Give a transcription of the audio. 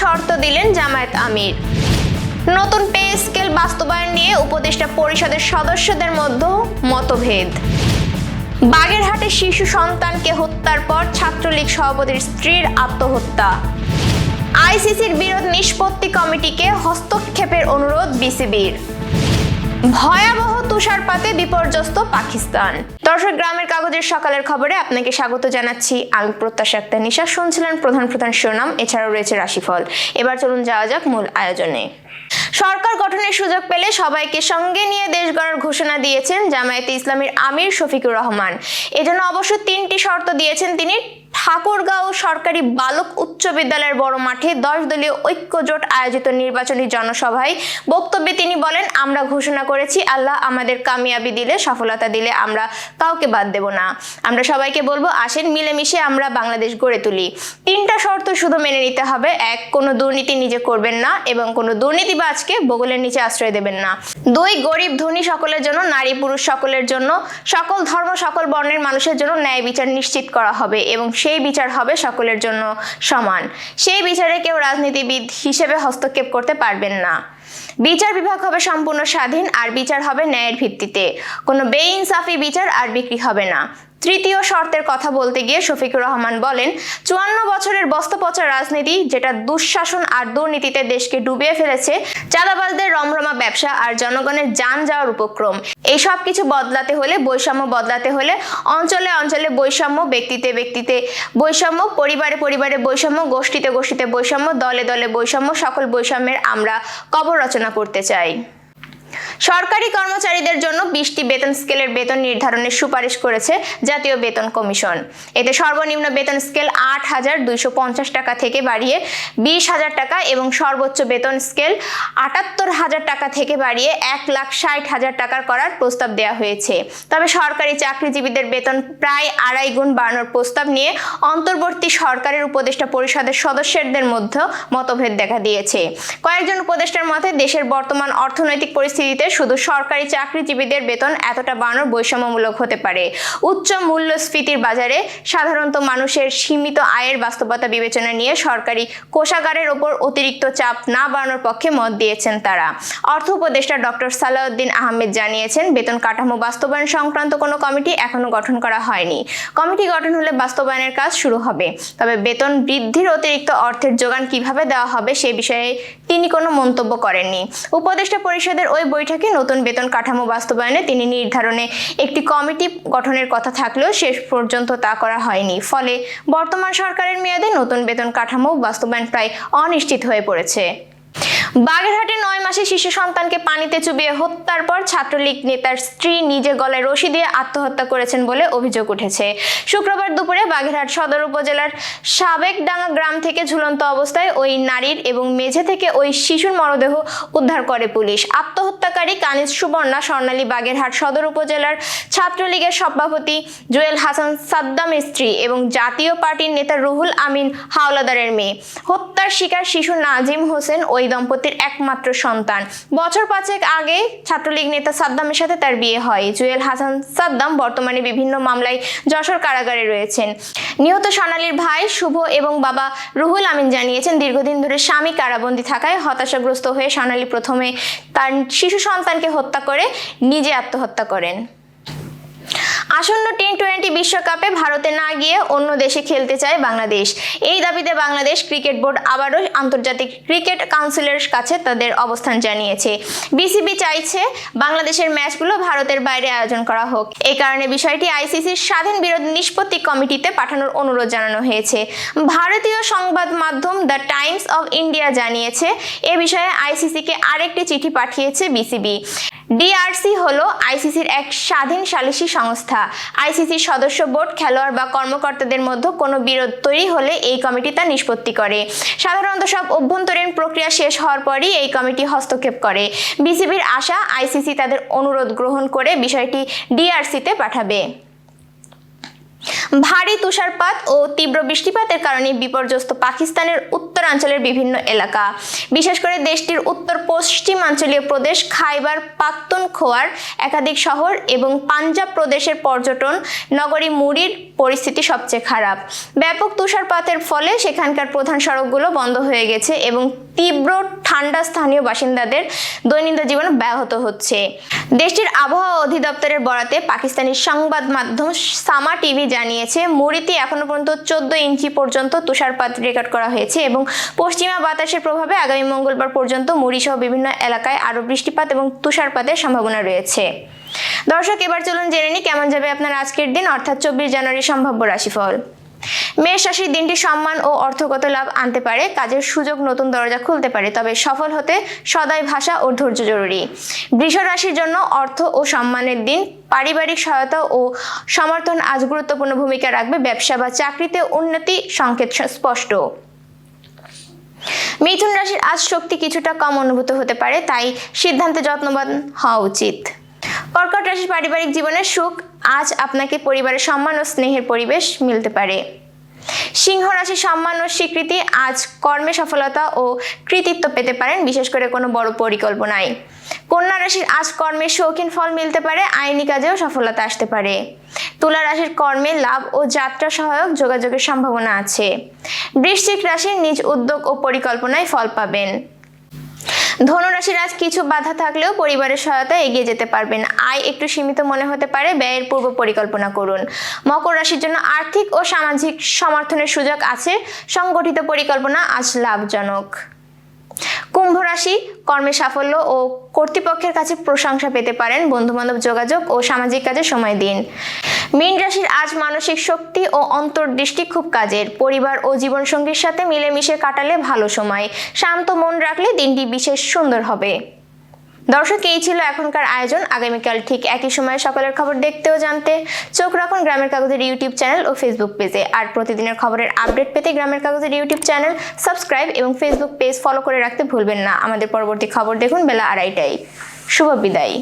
শর্ত দিলেন জামায়াত আমির। নতুন পে স্কেল বাস্তবায়ন নিয়ে উপদেষ্টা পরিষদের সদস্যদের মধ্যে মতভেদ। বাগেরহাটে শিশু সন্তানকে হত্যার পর ছাত্রলীগ সভাপতির স্ত্রীর আত্মহত্যা। আইসিসির বিরোধ নিষ্পত্তি কমিটিকে হস্তক্ষেপের অনুরোধ বিসিবির। ভয়াবহ তুষারপাতে বিপর্যস্ত পাকিস্তান। দর্শক, গ্রামের কাগজের সকালের খবরে আপনাকে স্বাগত জানাচ্ছি। আমি প্রত্যাশা আক্তার নিশা, শুনছিলেন প্রধান প্রধান শিরোনাম, এছাড়াও রয়েছে রাশিফল। এবার চলুন যাওয়া যাক মূল আয়োজনে। সরকার গঠনের সুযোগ পেলে সবাইকে সঙ্গে নিয়ে দেশ গড়ার ঘোষণা দিয়েছেন জামায়াতে ইসলামের আমির শফিকুর রহমান। এজন্য অবশ্য তিনটি শর্ত দিয়েছেন তিনি ঠাকুরগাঁও সরকারি বালক উচ্চ বিদ্যালয়ের বড় মাঠে দশ দলীয় ঐক্যজোট আয়োজিত নির্বাচনী জনসভায় বক্তব্যে তিনি বলেন, আমরা ঘোষণা করেছি, আল্লাহ আমাদের কামিয়াবি দিলে, সফলতা দিলে আমরা কাউকে বাদ দেব না। আমরা সবাইকে বলব, আসেন, মিলেমিশে আমরা বাংলাদেশ গড়ে তুলি। তিনটা শর্ত শুধু মেনে নিতে হবে। এক, কোনো দুর্নীতি নিজে করবেন না এবং কোনো দুর্নীতিবাজকে বগলের নিচে আশ্রয় দেবেন না। দুই, গরিব ধনী সকলের জন্য, নারী পুরুষ সকলের জন্য, সকল ধর্ম, সকল বর্ণের মানুষের জন্য ন্যায় বিচার নিশ্চিত করা হবে এবং সেই বিচার হবে সকলের জন্য সমান। সেই বিচারে কেউ রাজনীতিবিদ হিসেবে হস্তক্ষেপ করতে পারবেন না। বিচার বিভাগ হবে সম্পূর্ণ স্বাধীন, আর বিচার হবে ন্যায়ের ভিত্তিতে। কোনো বেইনসাফি বিচার আর বিক্রি হবে না। তৃতীয় শর্তের কথা বলতে গিয়ে শফিকুর রহমান বলেন, চুয়ান্ন বছরের বস্তপচা রাজনীতি, যেটা দুঃশাসন আর দুর্নীতিতে দেশকে ডুবিয়ে ফেলেছে, চাঁদাবাজদের রমরমা ব্যবসা আর জনগণের যান যাওয়ার উপক্রম। এই সব কিছু বদলাতে হলে, বৈষম্য বদলাতে হলে অঞ্চলে অঞ্চলে বৈষম্য, ব্যক্তিতে ব্যক্তিতে বৈষম্য, পরিবারে পরিবারে বৈষম্য, গোষ্ঠীতে গোষ্ঠীতে বৈষম্য, দলে দলে বৈষম্য, সকল বৈষম্যের আমরা কবর রচনা করতে চাই। সরকারি কর্মচারীদের জন্য বিশটি বেতন স্কেলের বেতন নির্ধারণের সুপারিশ করেছে জাতীয় বেতন কমিশন। এতে সর্বনিম্ন বেতন স্কেল আট হাজার দুইশো পঞ্চাশ টাকা থেকে বাড়িয়ে বিশ হাজার টাকা এবং সর্বোচ্চ বেতন স্কেল আটাত্তর হাজার টাকা থেকে বাড়িয়ে এক লাখ ষাট হাজার টাকার করার প্রস্তাব দেওয়া হয়েছে। তবে সরকারি চাকরিজীবীদের বেতন প্রায় আড়াই গুণ বাড়ানোর প্রস্তাব নিয়ে অন্তর্বর্তী সরকারের উপদেষ্টা পরিষদের সদস্যদের মধ্যে মতভেদ দেখা দিয়েছে। কয়েকজন উপদেষ্টার মতে, দেশের বর্তমান অর্থনৈতিক পরিস্থিতিতে শুধু সরকারি চাকরিজীবীদের বেতন এতটা বাড়ানোর বৈষম্যমূলক হতে পারে। উচ্চ মূল্যস্ফীতির বাজারে সাধারণত মানুষের সীমিত আয়ের বাস্তবতা বিবেচনা নিয়ে সরকারি কোষাগারের ওপর অতিরিক্ত চাপ না বাড়ানোর পক্ষে মত দিয়েছেন তারা। অর্থ উপদেষ্টা ডক্টর সালাউদ্দিন আহমেদ জানিয়েছেন, বেতন কাঠামো বাস্তবায়ন সংক্রান্ত কোনো কমিটি এখনও গঠন করা হয়নি। কমিটি গঠন হলে বাস্তবায়নের কাজ শুরু হবে। তবে বেতন বৃদ্ধির অতিরিক্ত অর্থের যোগান কীভাবে দেওয়া হবে সে বিষয়ে তিনি কোনো মন্তব্য করেননি। উপদেষ্টা পরিষদের ওই বৈঠকে নতুন বেতন কাঠামো বাস্তবায়নে তিনি নির্ধারণে একটি কমিটি গঠনের কথা থাকলেও শেষ পর্যন্ত তা করা হয়নি। ফলে বর্তমান সরকারের মেয়াদে নতুন বেতন কাঠামো বাস্তবায়ন প্রায় অনিশ্চিত হয়ে পড়েছে। বাগেরহাটে নয় মাসে শিশু সন্তানকে পানিতে চুবিয়ে হত্যার পর ছাত্রলীগ নেতার স্ত্রী নিজে গলায় রশি দিয়ে আত্মহত্যা করেছেন বলে অভিযোগ উঠেছে। শুক্রবার দুপুরে বাগেরহাট সদর উপজেলার সাবেকডাঙ্গা গ্রাম থেকে ঝুলন্ত অবস্থায় ওই নারীর এবং মেঝে থেকে ওই শিশুর মরদেহ উদ্ধার করে পুলিশ। আত্মহত্যাকারী কানিজ সুবর্ণা স্বর্ণালী বাগেরহাট সদর উপজেলার ছাত্রলীগের সভাপতি জুয়েল হাসান সাদ্দামের স্ত্রী এবং জাতীয় পার্টির নেতা রুহুল আমিন হাওলাদারের মেয়ে। হত্যার শিকার শিশু নাজিম হোসেন ওই দম্পতির একমাত্র সন্তান। বছর পাঁচেক আগে ছাত্রলীগ নেতা সাদ্দামের সাথে তার বিয়ে হয়। জুয়েল হাসান সাদ্দাম বর্তমানে বিভিন্ন মামলায় যশোর কারাগারে রয়েছেন। নিহত সোনালীর ভাই শুভ এবং বাবা রুহুল আমিন জানিয়েছেন, দীর্ঘদিন ধরে স্বামী কারাবন্দী থাকায় হতাশাগ্রস্ত হয়ে সোনালী প্রথমে তার শিশু সন্তানকে হত্যা করে নিজে আত্মহত্যা করেন। আসন্ন টি টোয়েন্টি বিশ্বকাপে ভারতে না গিয়ে অন্য দেশে খেলতে চায় বাংলাদেশ। এই দাবিতে বাংলাদেশ ক্রিকেট বোর্ড আবারও আন্তর্জাতিক ক্রিকেট কাউন্সিলের কাছে তাদের অবস্থান জানিয়েছে। বিসিবি চাইছে বাংলাদেশের ম্যাচগুলো ভারতের বাইরে আয়োজন করা হোক। এই কারণে বিষয়টি আইসিসির স্বাধীন বিরোধ নিষ্পত্তি কমিটিতে পাঠানোর অনুরোধ জানানো হয়েছে। ভারতীয় সংবাদ মাধ্যম দ্য টাইমস অব ইন্ডিয়া জানিয়েছে, এ বিষয়ে আইসিসিকে আরেকটি চিঠি পাঠিয়েছে বিসিবি। ডিআরসি হলো আইসিসির এক স্বাধীন সালিসি সংস্থা। আইসিসির সদস্য বোর্ড, খেলোয়াড় বা কর্মকর্তাদের মধ্যে কোনো বিরোধ তৈরি হলে এই কমিটি তা নিষ্পত্তি করে। সাধারণত সব অভ্যন্তরীণ প্রক্রিয়া শেষ হওয়ার পরই এই কমিটি হস্তক্ষেপ করে। বিসিবির আশা আইসিসি তাদের অনুরোধ গ্রহণ করে বিষয়টি ডিআরসিতে পাঠাবে। ভারী তুষারপাত ও তীব্র বৃষ্টিপাতের কারণে বিপর্যস্ত পাকিস্তানের উত্তরাঞ্চলের বিভিন্ন এলাকা। বিশেষ করে দেশটির উত্তর পশ্চিমাঞ্চলীয় প্রদেশ খাইবার পাখতুনখোয়ার একাধিক শহর এবং পাঞ্জাব প্রদেশের পর্যটন নগরী মুড়ির পরিস্থিতি সবচেয়ে খারাপ। ব্যাপক তুষারপাতের ফলে সেখানকার প্রধান সড়কগুলো বন্ধ হয়ে গেছে এবং তীব্র ঠান্ডা স্থানীয় বাসিন্দাদের দৈনন্দিন জীবন ব্যাহত হচ্ছে। দেশটির আবহাওয়া অধিদপ্তরের বরাতে পাকিস্তানি সংবাদ মাধ্যম সামা টিভি জানিয়েছে মুরিতে এখনও পর্যন্ত চোদ্দ ইঞ্চি পর্যন্ত তুষারপাত রেকর্ড করা হয়েছে এবং পশ্চিমা বাতাসের প্রভাবে আগামী মঙ্গলবার পর্যন্ত মুড়ি সহ বিভিন্ন এলাকায় আরও বৃষ্টিপাত এবং তুষারপাতের সম্ভাবনা রয়েছে। দর্শক, এবার চলুন জেনে নিই কেমন যাবে আপনার আজকের দিন, অর্থাৎ চব্বিশ জানুয়ারি সম্ভাব্য রাশিফল। মেষ রাশির দিনটি সম্মান ও অর্থগত লাভ আনতে পারে। কাজের সুযোগ নতুন দরজা খুলতে পারে, তবে সফল হতে সদাই ভাষা ও ধৈর্য জরুরি। বৃষ রাশির জন্য অর্থ ও সম্মানের দিন। পারিবারিক সহায়তা ও সমর্থন আজ গুরুত্বপূর্ণ ভূমিকা রাখবে। ব্যবসা বা চাকরিতে উন্নতি সংকেত স্পষ্ট। মিথুন রাশির আজ শক্তি কিছুটা কম অনুভূত হতে পারে, তাই সিদ্ধান্তে যত্নবান হওয়া উচিত। কর্কট রাশির পারিবারিক জীবনের সুখ আজ আপনাকে পরিবারের সম্মান ও স্নেহের পরিবেশ মিলতে পারে। সিংহ রাশির সম্মান ও স্বীকৃতি আজ কর্মে সফলতা ও কৃতিত্ব পেতে পারেন, বিশেষ করে কোনো বড় পরিকল্পনায়। কন্যা রাশির আজ কর্মে শৌখিন ফল মিলতে পারে, আইনি কাজেও সফলতা আসতে পারে। তুলা রাশির কর্মে লাভ ও যাত্রা সহায়ক যোগাযোগের সম্ভাবনা আছে। বৃশ্চিক রাশির নিজ উদ্যোগ ও পরিকল্পনায় ফল পাবেন। ধনুরাশির আজ কিছু বাধা থাকলেও পরিবারের সহায়তা এগিয়ে যেতে পারবেন। আয় একটু সীমিত মনে হতে পারে, ব্যয়ের পূর্ব পরিকল্পনা করুন। মকর রাশির জন্য আর্থিক ও সামাজিক সমর্থনের সুযোগ আছে, সংগঠিত পরিকল্পনা আজ লাভজনক। কুম্ভ রাশি কর্মে সাফল্য ও কর্তৃপক্ষের কাছে প্রশংসা পেতে পারেন। বন্ধুবান্ধব যোগাযোগ ও সামাজিক কাজে সময় দিন। মীন রাশির আজ মানসিক শক্তি ও অন্তর্দৃষ্টি খুব কাজের। পরিবার ও জীবনসঙ্গীর সাথে মিলেমিশে কাটালে ভালো সময়। শান্ত মন রাখলে দিনটি বিশেষ সুন্দর হবে। দর্শক, এই ছিল এখনকার আয়োজন। আগামীকাল ঠিক একই সময়ে সকালের খবর দেখতে ও জানতে চোখ রাখুন গ্রামের কাগজের ইউটিউব চ্যানেল ও ফেসবুক পেজে। আর প্রতিদিনের খবরের আপডেট পেতে গ্রামের কাগজের ইউটিউব চ্যানেল, সাবস্ক্রাইব এবং ফেসবুক পেজ ফলো করে রাখতে ভুলবেন না। আমাদের পরবর্তী খবর দেখুন বেলা আড়াইটায়। শুভ বিদায়।